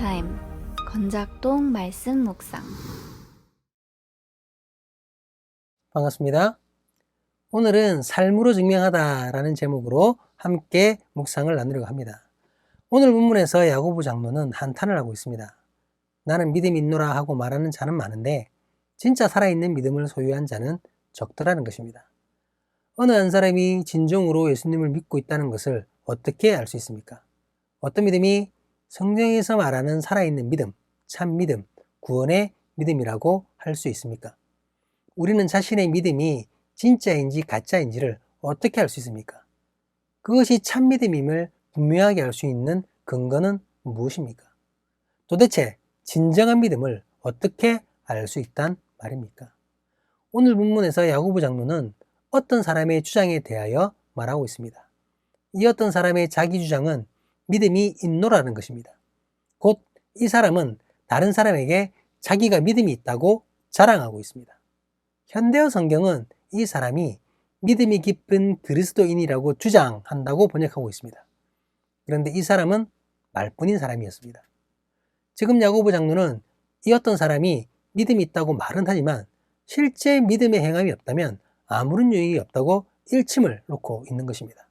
타임 건작동 말씀 묵상 반갑습니다. 오늘은 삶으로 증명하다라는 제목으로 함께 묵상을 나누려고 합니다. 오늘 본문에서 야고보 장로는 한탄을 하고 있습니다. 나는 믿음이 있노라 하고 말하는 자는 많은데 진짜 살아있는 믿음을 소유한 자는 적더라는 것입니다. 어느 한 사람이 진정으로 예수님을 믿고 있다는 것을 어떻게 알 수 있습니까? 어떤 믿음이 성경에서 말하는 살아있는 믿음, 참 믿음, 구원의 믿음이라고 할 수 있습니까? 우리는 자신의 믿음이 진짜인지 가짜인지를 어떻게 알 수 있습니까? 그것이 참 믿음임을 분명하게 알 수 있는 근거는 무엇입니까? 도대체 진정한 믿음을 어떻게 알 수 있단 말입니까? 오늘 본문에서 야고보 장로는 어떤 사람의 주장에 대하여 말하고 있습니다. 이 어떤 사람의 자기 주장은 믿음이 있노라는 것입니다. 곧 이 사람은 다른 사람에게 자기가 믿음이 있다고 자랑하고 있습니다. 현대어 성경은 이 사람이 믿음이 깊은 그리스도인이라고 주장한다고 번역하고 있습니다. 그런데 이 사람은 말뿐인 사람이었습니다. 지금 야고보 장로는 이 어떤 사람이 믿음이 있다고 말은 하지만 실제 믿음의 행함이 없다면 아무런 유익이 없다고 일침을 놓고 있는 것입니다.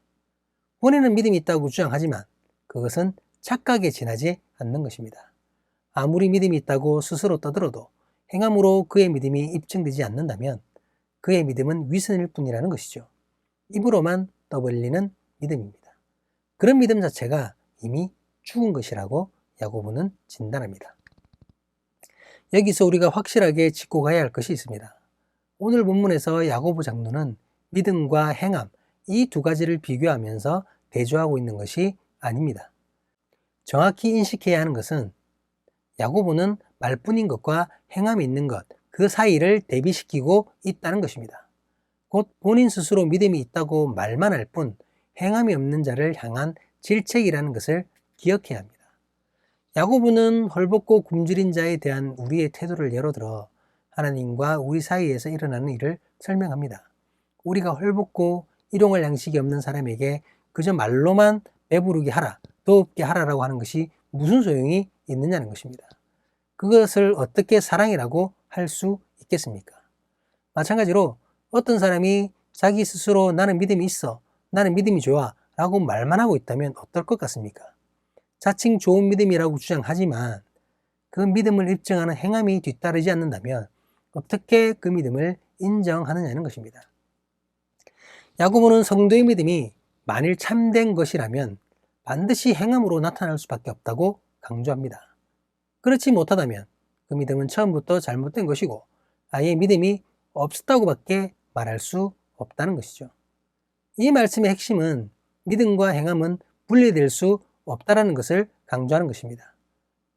본인은 믿음이 있다고 주장하지만 그것은 착각에 지나지 않는 것입니다. 아무리 믿음이 있다고 스스로 떠들어도 행함으로 그의 믿음이 입증되지 않는다면 그의 믿음은 위선일 뿐이라는 것이죠. 입으로만 떠벌리는 믿음입니다. 그런 믿음 자체가 이미 죽은 것이라고 야고보는 진단합니다. 여기서 우리가 확실하게 짚고 가야 할 것이 있습니다. 오늘 본문에서 야고보 장로는 믿음과 행함 이 두 가지를 비교하면서 대조하고 있는 것이 아닙니다. 정확히 인식해야 하는 것은 야고보는 말뿐인 것과 행함이 있는 것, 그 사이를 대비시키고 있다는 것입니다. 곧 본인 스스로 믿음이 있다고 말만 할 뿐 행함이 없는 자를 향한 질책이라는 것을 기억해야 합니다. 야고보는 헐벗고 굶주린 자에 대한 우리의 태도를 예로 들어 하나님과 우리 사이에서 일어나는 일을 설명합니다. 우리가 헐벗고 일용할 양식이 없는 사람에게 그저 말로만 배부르게 하라, 더 없게 하라라고 하는 것이 무슨 소용이 있느냐는 것입니다. 그것을 어떻게 사랑이라고 할 수 있겠습니까? 마찬가지로 어떤 사람이 자기 스스로 나는 믿음이 있어, 나는 믿음이 좋아 라고 말만 하고 있다면 어떨 것 같습니까? 자칭 좋은 믿음이라고 주장하지만 그 믿음을 입증하는 행함이 뒤따르지 않는다면 어떻게 그 믿음을 인정하느냐는 것입니다. 야고보는 성도의 믿음이 만일 참된 것이라면 반드시 행함으로 나타날 수밖에 없다고 강조합니다. 그렇지 못하다면 그 믿음은 처음부터 잘못된 것이고 아예 믿음이 없었다고밖에 말할 수 없다는 것이죠. 이 말씀의 핵심은 믿음과 행함은 분리될 수 없다라는 것을 강조하는 것입니다.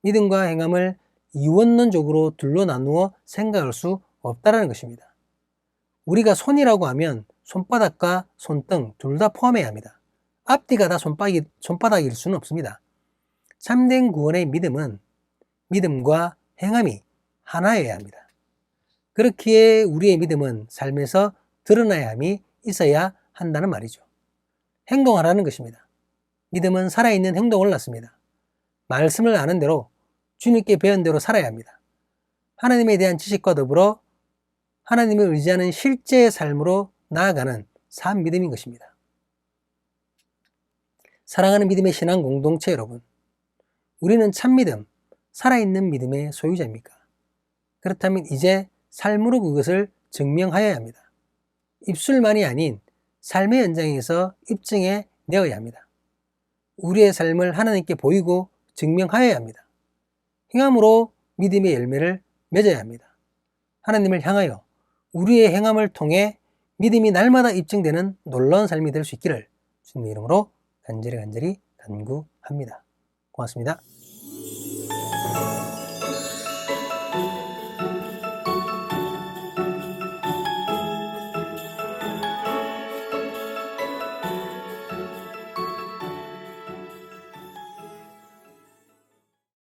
믿음과 행함을 이원론적으로 둘로 나누어 생각할 수 없다라는 것입니다. 우리가 손이라고 하면 손바닥과 손등 둘 다 포함해야 합니다. 앞뒤가 다 손바닥, 손바닥일 수는 없습니다. 참된 구원의 믿음은 믿음과 행함이 하나여야 합니다. 그렇기에 우리의 믿음은 삶에서 드러나야 함이 있어야 한다는 말이죠. 행동하라는 것입니다. 믿음은 살아있는 행동을 낳습니다. 말씀을 아는 대로 주님께 배운 대로 살아야 합니다. 하나님에 대한 지식과 더불어 하나님을 의지하는 실제의 삶으로 나아가는 삶 믿음인 것입니다. 사랑하는 믿음의 신앙 공동체 여러분, 우리는 참 믿음, 살아있는 믿음의 소유자입니까? 그렇다면 이제 삶으로 그것을 증명하여야 합니다. 입술만이 아닌 삶의 현장에서 입증해 내어야 합니다. 우리의 삶을 하나님께 보이고 증명하여야 합니다. 행함으로 믿음의 열매를 맺어야 합니다. 하나님을 향하여 우리의 행함을 통해 믿음이 날마다 입증되는 놀라운 삶이 될 수 있기를 주님의 이름으로 간절히 간절히 간구합니다. 고맙습니다.